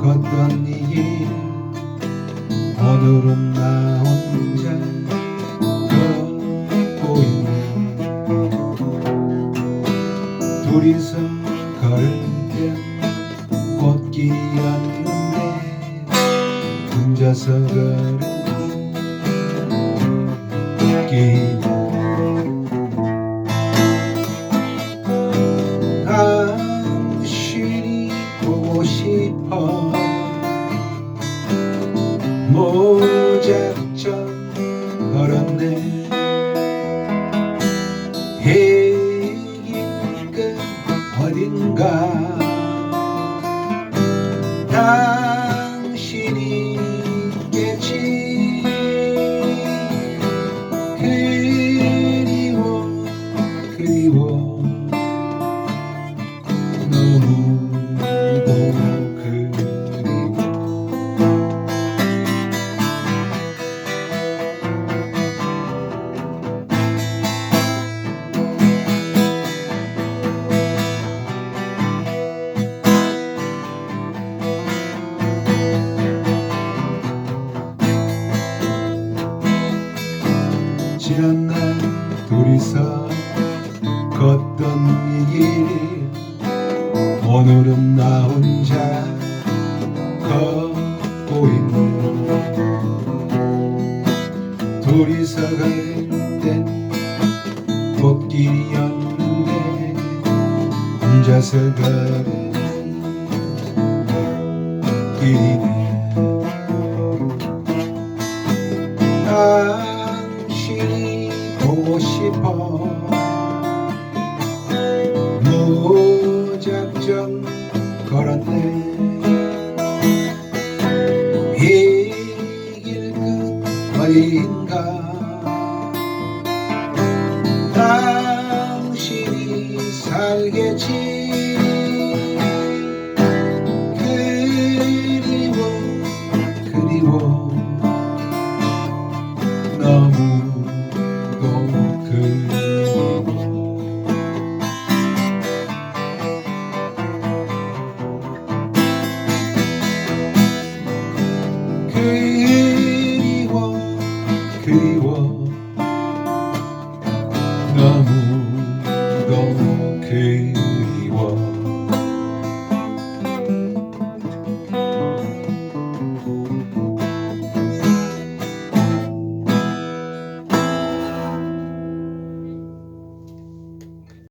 걷던 이 길 오늘은 나 혼자 걷고 있네. 둘이서 걸을 때 꽃길이었는데 혼자서 걸은 길 모작전 걸었네. 해길 끝 어딘가. 당 지난 날 둘이서 걷던 이 길. 오늘은 나 혼자 걷고 있네. 둘이서 갈땐 꽃길이었는데 혼자서 가는 길이네. 보고 싶어. 무작정 걸었네. 이길 끝 어딘가. 당신이 살겠지. 그리워 그리워. 너무 Não Namu Donkey.